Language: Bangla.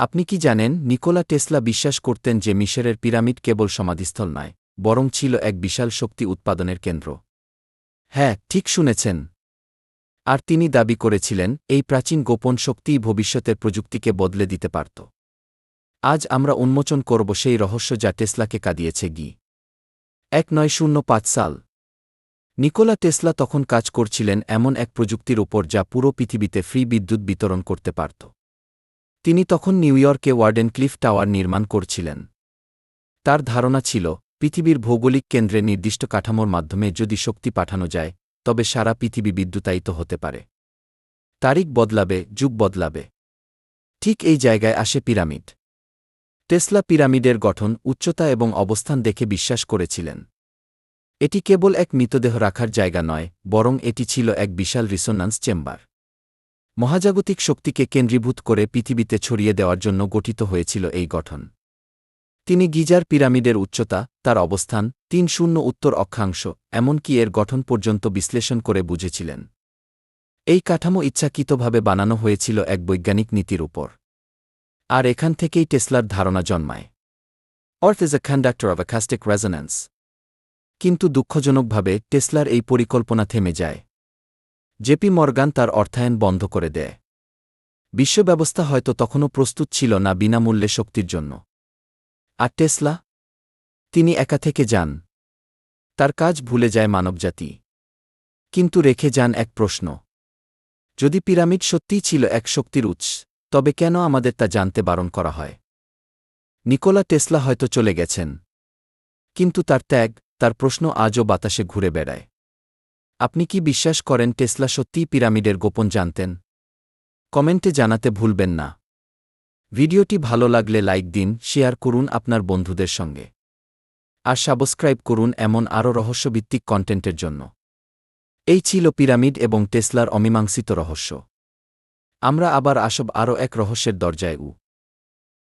আপনি কি জানেন, নিকোলা টেসলা বিশ্বাস করতেন যে মিশরের পিরামিড কেবল সমাধিস্থল নয়, বরং ছিল এক বিশাল শক্তি উৎপাদনের কেন্দ্র। হ্যাঁ ঠিক শুনেছেন। আর তিনি দাবি করেছিলেন, এই প্রাচীন গোপন শক্তিই ভবিষ্যতের প্রযুক্তিকে বদলে দিতে পারত। আজ আমরা উন্মোচন করব সেই রহস্য যা টেসলাকে কাঁদিয়েছে গি। এক নয় শূন্য পাঁচ সাল। নিকোলা টেসলা তখন কাজ করছিলেন এমন এক প্রযুক্তির উপর যা পুরো পৃথিবীতে ফ্রি বিদ্যুৎ বিতরণ করতে পারত। তিনি তখন নিউ ইয়র্কে ওয়ার্ডেন ক্লিফ টাওয়ার নির্মাণ করছিলেন। তার ধারণা ছিল, পৃথিবীর ভৌগোলিক কেন্দ্রে নির্দিষ্ট কাঠামোর মাধ্যমে যদি শক্তি পাঠানো যায়, তবে সারা পৃথিবী বিদ্যুতায়িত হতে পারে। তারিখ বদলাবে, যুগ বদলাবে। ঠিক এই জায়গায় আসে পিরামিড। টেসলা পিরামিডের গঠন, উচ্চতা এবং অবস্থান দেখে বিশ্বাস করেছিলেন। এটি কেবল এক মৃতদেহ রাখার জায়গা নয়, বরং এটি ছিল এক বিশাল রিসোনান্স চেম্বার। মহাজাগতিক শক্তিকে কেন্দ্রীভূত করে পৃথিবীতে ছড়িয়ে দেওয়ার জন্য গঠিত হয়েছিল এই গঠন। তিনি গিজার পিরামিডের উচ্চতা, তার অবস্থান, তিন শূন্য উত্তর অক্ষাংশ, এমনকি এর গঠন পর্যন্ত বিশ্লেষণ করে বুঝেছিলেন। এই কাঠামো ইচ্ছাকৃতভাবে বানানো হয়েছিল এক বৈজ্ঞানিক নীতির উপর। আর এখান থেকেই টেসলার ধারণা জন্মায়। Earth is a conductor of acoustic resonance কিন্তু দুঃখজনকভাবে টেসলার এই পরিকল্পনা থেমে যায়। জেপি মর্গান তার অর্থায়ন বন্ধ করে দেয়। বিশ্বব্যবস্থা হয়তো তখনও প্রস্তুত ছিল না বিনামূল্যে শক্তির জন্য। আর টেসলা? তিনি একা থেকে যান। তার কাজ ভুলে যায় মানবজাতি। কিন্তু রেখে যান এক প্রশ্ন। যদি পিরামিড সত্যিই ছিল এক শক্তির উৎস, তবে কেন আমাদের তা জানতে বারণ করা হয়? নিকোলা টেসলা হয়তো চলে গেছেন। কিন্তু তার ত্যাগ, তার প্রশ্ন আজও বাতাসে ঘুরে বেড়ায়। আপনি কি বিশ্বাস করেন টেসলা সত্যিই পিরামিডের গোপন জানতেন? কমেন্টে জানাতে ভুলবেন না। ভিডিওটি ভালো লাগলে লাইক দিন, শেয়ার করুন আপনার বন্ধুদের সঙ্গে। আর সাবস্ক্রাইব করুন এমন আরও রহস্যভিত্তিক কন্টেন্টের জন্য। এই ছিল পিরামিড এবং টেসলার অমীমাংসিত রহস্য। আমরা আবার আসব আরও এক রহস্যের দরজায় উ।